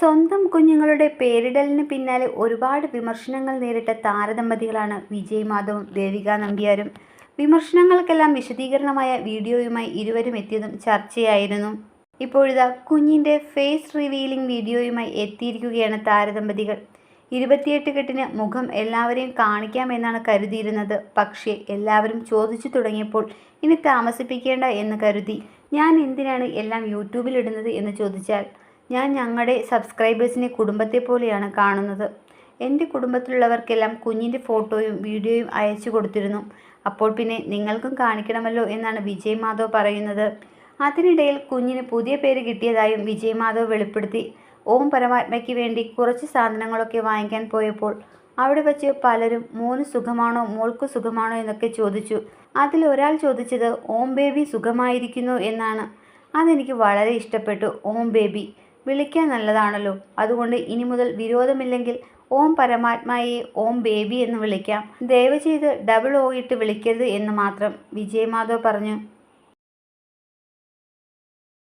സ്വന്തം കുഞ്ഞുങ്ങളുടെ പേരിടലിന് പിന്നാലെ ഒരുപാട് വിമർശനങ്ങൾ നേരിട്ട താരദമ്പതികളാണ് വിജയ് മാധവും ദേവിക നമ്പ്യാരും. വിമർശനങ്ങൾക്കെല്ലാം വിശദീകരണമായ വീഡിയോയുമായി ഇരുവരും എത്തിയതും ചർച്ചയായിരുന്നു. ഇപ്പോഴിതാ കുഞ്ഞിന്റെ ഫേസ് റിവീലിംഗ് വീഡിയോയുമായി എത്തിയിരിക്കുകയാണ് താരദമ്പതികൾ. ഇരുപത്തിയെട്ട് കെട്ടിന് മുഖം എല്ലാവരെയും കാണിക്കാമെന്നാണ് കരുതിയിരുന്നത്. പക്ഷേ എല്ലാവരും ചോദിച്ചു തുടങ്ങിയപ്പോൾ ഇനി താമസിപ്പിക്കേണ്ട എന്ന് കരുതി. ഞാൻ എന്തിനാണ് എല്ലാം യൂട്യൂബിലിടുന്നത് എന്ന് ചോദിച്ചാൽ ഞാൻ ഞങ്ങളുടെ സബ്സ്ക്രൈബേഴ്സിനെ കുടുംബത്തെ പോലെയാണ് കാണുന്നത്. എന്റെ കുടുംബത്തിലുള്ളവർക്കെല്ലാം കുഞ്ഞിന്റെ ഫോട്ടോയും വീഡിയോയും അയച്ചു കൊടുത്തിരുന്നു. അപ്പോൾ പിന്നെ നിങ്ങൾക്കും കാണിക്കണമല്ലോ എന്നാണ് വിജയ് മാധവ് പറയുന്നത്. അതിനിടയിൽ കുഞ്ഞിന് പുതിയ പേര് കിട്ടിയതായും വിജയ് മാധവ് വെളിപ്പെടുത്തി. ഓം പരമാത്മയ്ക്ക് വേണ്ടി കുറച്ച് സാധനങ്ങളൊക്കെ വാങ്ങിക്കാൻ പോയപ്പോൾ അവിടെ വച്ച് പലരും മോന് സുഖമാണോ? മോൾക്ക് സുഖമാണോ? എന്നൊക്കെ ചോദിച്ചു. അതിൽ ഒരാൾ ചോദിച്ചത് ഓം ബേബി സുഖമായിരിക്കുന്നു എന്നാണ്. അതെനിക്ക് വളരെ ഇഷ്ടപ്പെട്ടു. ഓം ബേബി വിളിക്കാൻ നല്ലതാണല്ലോ. അതുകൊണ്ട് ഇനി മുതൽ വിരോധമില്ലെങ്കിൽ ഓം പരമാത്മായെ ഓം ബേബി എന്ന് വിളിക്കാം. ദയവ് ചെയ്ത് ഡബിൾ ഓ ഇട്ട് വിളിക്കരുത് എന്ന് മാത്രം വിജയ് മാധവ് പറഞ്ഞു.